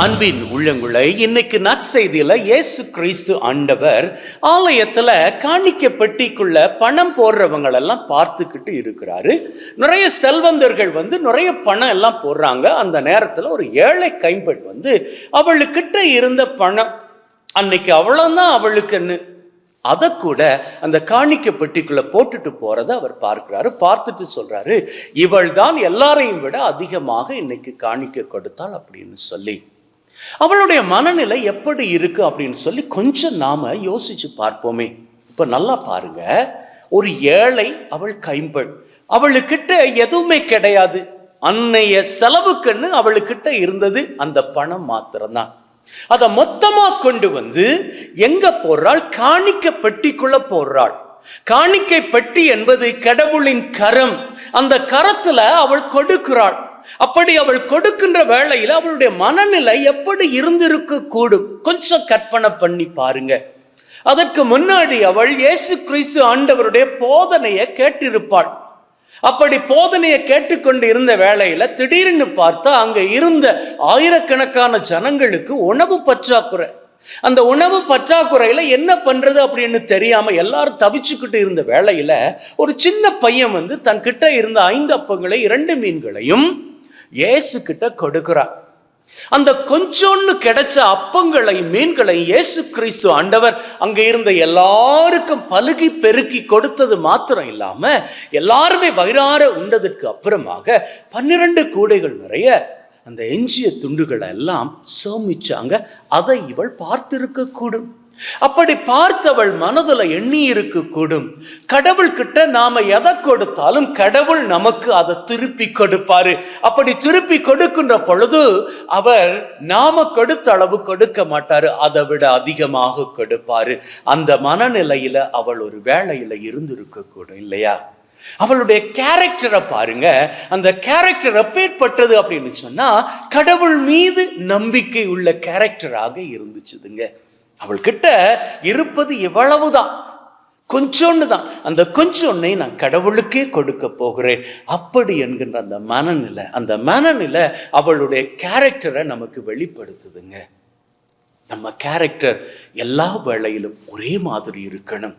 அன்பின் உள்ளங்களை இன்னைக்கு நற்செய்தியில இயேசு கிறிஸ்து ஆண்டவர் ஆலயத்துல காணிக்க பெட்டிக்குள்ள பணம் போடுறவங்க எல்லாம் பார்த்துக்கிட்டு இருக்கிறாரு. நிறைய செல்வந்தர்கள் வந்து நிறைய பணம் எல்லாம் போடுறாங்க. அந்த நேரத்துல ஒரு ஏழை கைம்பெண் வந்து அவளுக்கிட்ட இருந்த பணம் அன்னைக்கு அவ்வளவுதான் அவளுக்குன்னு அதை கூட அந்த காணிக்க பெட்டிக்குள்ள போட்டுட்டு போறதை அவர் பார்க்கிறாரு பார்த்துட்டு சொல்றாரு இவள் தான் எல்லாரையும் விட அதிகமாக இன்னைக்கு காணிக்க கொடுத்தாள் அப்படின்னு சொல்லி. அவளுடைய மனநிலை எப்படி இருக்கு அப்படின்னு சொல்லி கொஞ்சம் நாம யோசிச்சு பார்ப்போமே. இப்ப நல்லா பாருங்க. ஒரு ஏழை அவள் கைம்பெண். அவளுக்கிட்ட எதுவுமே கிடையாது. அன்னைய செலவுக்குன்னு அவளுக்கிட்ட இருந்தது அந்த பணம் மாத்திரம்தான். அதை மொத்தமா கொண்டு வந்து எங்க போடுறாள்? காணிக்க பெட்டிக்குள்ள போடுறாள். காணிக்கை பெட்டி என்பது கடவுளின் கரம். அந்த கரத்துல அவள் கொடுக்கிறாள். அப்படி அவள் கொடுக்கின்ற வேளையில் அவளுடைய மனநிலை எப்படி இருந்திருக்க கூடும் கொஞ்சம் கற்பனை பண்ணி பாருங்க. அதற்கு முன்னாடி அவள் இயேசு கிறிஸ்து ஆண்டவருடைய போதனையை கேட்டிருப்பாள். அப்படி போதனையை கேட்டுக்கொண்டு இருந்த வேளையில திடீர்னு பார்த்தா அங்க இருந்த ஆயிரக்கணக்கான ஜனங்களுக்கு உணவு பற்றாக்குறை. அந்த உணவு பற்றாக்குறையில என்ன பண்றது அப்படின்னு தெரியாம எல்லாரும் தவிச்சுக்கிட்டு இருந்த வேளையில ஒரு சின்ன பையன் வந்து தன் கிட்ட இருந்த ஐந்து அப்பங்களை இரண்டு மீன்களையும் இயேசு கிட்ட கொடுக்கிறான் அந்த கொஞ்சோன்னு கிடைச்ச அப்பங்களை மீன்களை இயேசு கிறிஸ்து ஆண்டவர் அங்க இருந்த எல்லாருக்கும் பலுகி பெருக்கி கொடுத்தது மாத்திரம் இல்லாம எல்லாருமே வயிறார உண்டதற்கு அப்புறமாக பன்னிரண்டு கூடைகள் நிறைய அந்த எஞ்சிய துண்டுகளை எல்லாம் சேமிச்சாங்க. அதை இவள் பார்த்திருக்க கூடும் அப்படி பார்த்தவள் மனதுல எண்ணி இருக்க கூடும் கடவுள் கிட்ட நாம எதை கொடுத்தாலும் கடவுள் நமக்கு அதை திருப்பி கொடுப்பாரு. அப்படி திருப்பி கொடுக்கின்ற பொழுது அவர் நாம கொடுத்த அளவு கொடுக்க மாட்டாரு. அதை விட அதிகமாக கொடுப்பாரு. அந்த மனநிலையில அவள் ஒரு வேலையில இருந்திருக்க கூடும் இல்லையா? அவளுடைய கேரக்டரை பாருங்க. அந்த கேரக்டர் அப்பேற்பட்டது அப்படின்னு சொன்னா கடவுள் மீது நம்பிக்கை உள்ள கேரக்டராக இருந்துச்சுதுங்க. அவள்கிட்ட இருப்பது எவ்வளவுதான் கொஞ்சோன்னு தான் அந்த கொஞ்சொன்னை நான் கடவுளுக்கே கொடுக்க போகிறேன். அப்படி என்கின்ற அந்த மனநிலை அந்த மனநிலை அவளுடைய கேரக்டரை நமக்கு வெளிப்படுத்துதுங்க. நம்ம கேரக்டர் எல்லா வேளையிலும் ஒரே மாதிரி இருக்கணும்.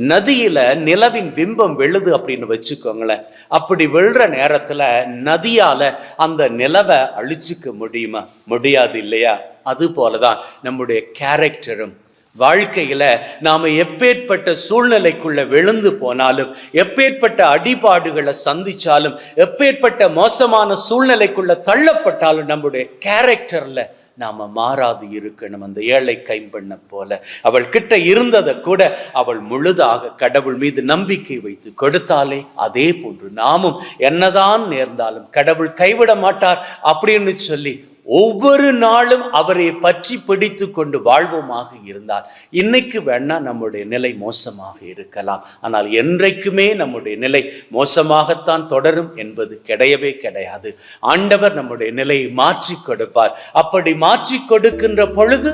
நதியில நிலவின் பிம்பம் விழுது அப்படின்னு வச்சுக்கோங்களேன். அப்படி விழுற நேரத்துல நதியால அந்த நிலவை அழிச்சுக்க முடியுமா? முடியாது இல்லையா? அது போலதான் நம்முடைய கேரக்டரும் வாழ்க்கையில நாம எப்பேற்பட்ட சூழ்நிலைக்குள்ள விழுந்து போனாலும் எப்பேற்பட்ட அடிபாடுகளை சந்திச்சாலும் எப்பேற்பட்ட மோசமான சூழ்நிலைக்குள்ள தள்ளப்பட்டாலும் நம்முடைய கேரக்டர்ல நாம மாறாது இருக்கணும் அந்த ஏழை கைம்பண்ண போல. அவள் கிட்ட இருந்ததை கூட அவள் முழுதாக கடவுள் மீது நம்பிக்கை வைத்து கொடுத்தாலே அதே போன்று நாமும் என்னதான் நேர்ந்தாலும் கடவுள் கைவிட மாட்டார் அப்படின்னு சொல்லி ஒவ்வொரு நாளும் அவரை பற்றி பிடித்து கொண்டு வாழ்வோமாக இருந்தால் இன்னைக்கு வேணா நம்முடைய நிலை மோசமாக இருக்கலாம். ஆனால் என்றைக்குமே நம்முடைய நிலை மோசமாகத்தான் தொடரும் என்பது கிடையவே கிடையாது. ஆண்டவர் நம்முடைய நிலையை மாற்றி கொடுப்பார். அப்படி மாற்றி கொடுக்கின்ற பொழுது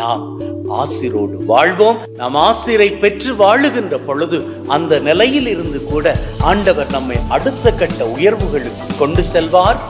நாம் ஆசிரோடு வாழ்வோம். நாம் ஆசிரை பெற்று வாழுகின்ற பொழுது அந்த நிலையில் இருந்து கூட ஆண்டவர் நம்மை அடுத்த கட்ட உயர்வுகளுக்கு கொண்டு செல்வார்.